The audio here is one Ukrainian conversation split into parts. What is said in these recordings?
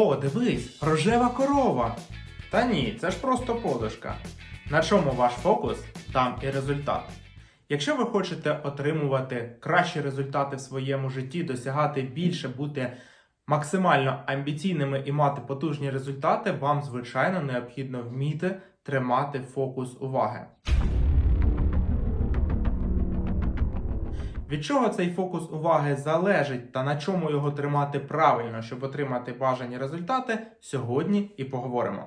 О, дивись, рожева корова. Та ні, це ж просто подушка. На чому ваш фокус, там і результат. Якщо ви хочете отримувати кращі результати в своєму житті, досягати більше, бути максимально амбіційними і мати потужні результати, вам звичайно необхідно вміти тримати фокус уваги. Від чого цей фокус уваги залежить та на чому його тримати правильно, щоб отримати бажані результати, сьогодні і поговоримо.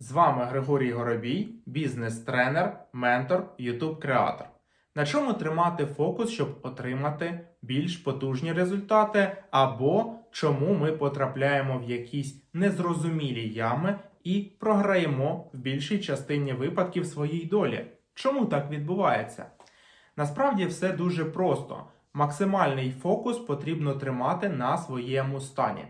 З вами Григорій Горобій, бізнес-тренер, ментор, ютуб-креатор. На чому тримати фокус, щоб отримати більш потужні результати, або чому ми потрапляємо в якісь незрозумілі ями і програємо в більшій частині випадків своїй долі. Чому так відбувається? Насправді все дуже просто. Максимальний фокус потрібно тримати на своєму стані.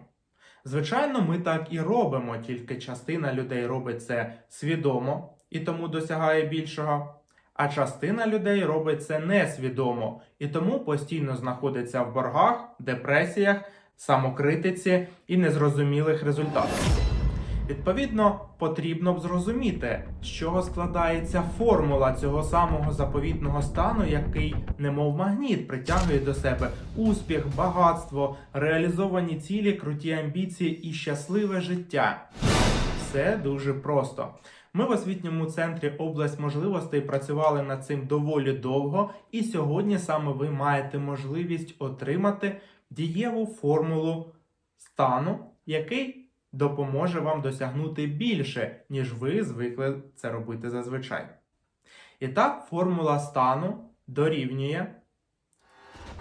Звичайно, ми так і робимо, тільки частина людей робить це свідомо і тому досягає більшого. А частина людей робить це несвідомо і тому постійно знаходиться в боргах, депресіях, самокритиці і незрозумілих результатах. Відповідно, потрібно б зрозуміти, з чого складається формула цього самого заповітного стану, який, немов магніт, притягує до себе успіх, багатство, реалізовані цілі, круті амбіції і щасливе життя. Все дуже просто. Ми в освітньому центрі область можливостей працювали над цим доволі довго, і сьогодні саме ви маєте можливість отримати дієву формулу стану, який допоможе вам досягнути більше, ніж ви звикли це робити зазвичай. І так, формула стану дорівнює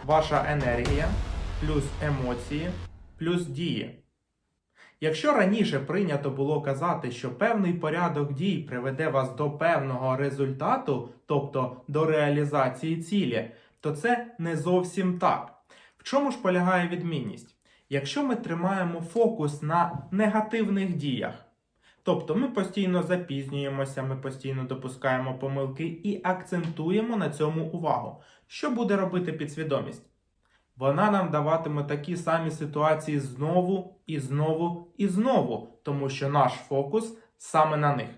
ваша енергія плюс емоції плюс дії. Якщо раніше прийнято було казати, що певний порядок дій приведе вас до певного результату, тобто до реалізації цілі, то це не зовсім так. В чому ж полягає відмінність? Якщо ми тримаємо фокус на негативних діях, тобто ми постійно запізнюємося, ми постійно допускаємо помилки і акцентуємо на цьому увагу, що буде робити підсвідомість? Вона нам даватиме такі самі ситуації знову і знову і знову, тому що наш фокус саме на них.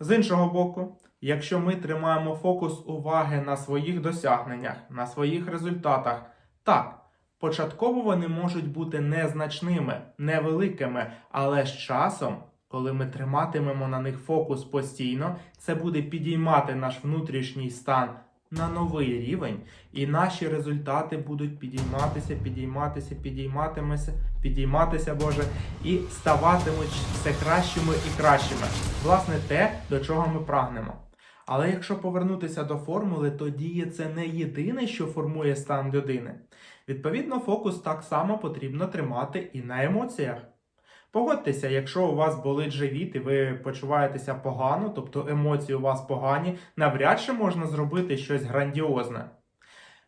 З іншого боку, якщо ми тримаємо фокус уваги на своїх досягненнях, на своїх результатах, так, початково вони можуть бути незначними, невеликими, але з часом, коли ми триматимемо на них фокус постійно, це буде підіймати наш внутрішній стан на новий рівень, і наші результати будуть підійматися, підійматися, підійматимися, підійматися, Боже, і ставатимуть все кращими і кращими. Власне, те, до чого ми прагнемо. Але якщо повернутися до формули, то діє це не єдине, що формує стан людини. Відповідно, фокус так само потрібно тримати і на емоціях. Погодьтеся, якщо у вас болить живіт і ви почуваєтеся погано, тобто емоції у вас погані, навряд чи можна зробити щось грандіозне.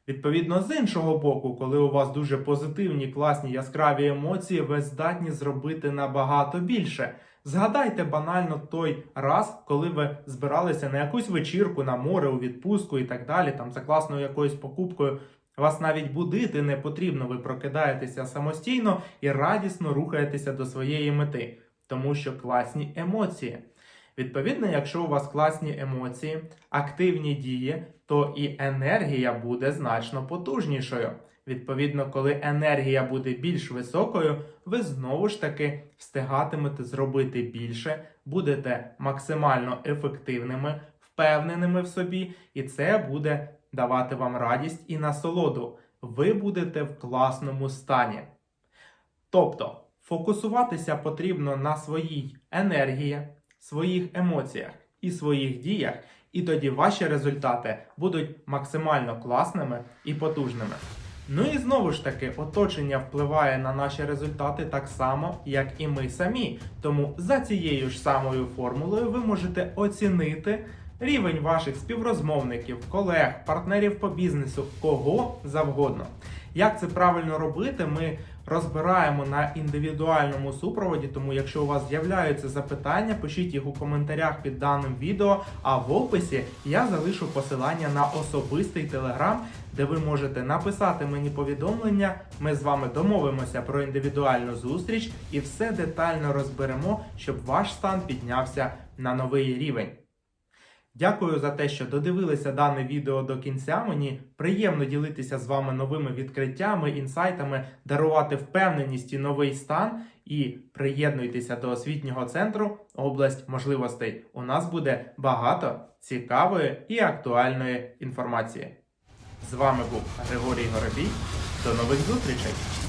Відповідно, з іншого боку, коли у вас дуже позитивні, класні, яскраві емоції, ви здатні зробити набагато більше. Згадайте банально той раз, коли ви збиралися на якусь вечірку, на море, у відпустку і так далі, там за класною якоюсь покупкою. Вас навіть будити не потрібно, ви прокидаєтеся самостійно і радісно рухаєтеся до своєї мети, тому що класні емоції. Відповідно, якщо у вас класні емоції, активні дії, то і енергія буде значно потужнішою. Відповідно, коли енергія буде більш високою, ви знову ж таки встигатимете зробити більше, будете максимально ефективними, впевненими в собі, і це буде давати вам радість і насолоду. Ви будете в класному стані. Тобто, фокусуватися потрібно на своїй енергії, своїх емоціях і своїх діях, і тоді ваші результати будуть максимально класними і потужними. Ну і знову ж таки, оточення впливає на наші результати так само, як і ми самі. Тому за цією ж самою формулою ви можете оцінити рівень ваших співрозмовників, колег, партнерів по бізнесу, кого завгодно. Як це правильно робити, ми розбираємо на індивідуальному супроводі. Тому, якщо у вас з'являються запитання, пишіть їх у коментарях під даним відео. А в описі я залишу посилання на особистий телеграм, де ви можете написати мені повідомлення. Ми з вами домовимося про індивідуальну зустріч і все детально розберемо, щоб ваш стан піднявся на новий рівень. Дякую за те, що додивилися дане відео до кінця. Мені приємно ділитися з вами новими відкриттями, інсайтами, дарувати впевненість і новий стан. І приєднуйтеся до освітнього центру область можливостей. У нас буде багато цікавої і актуальної інформації. З вами був Григорій Горобій. До нових зустрічей!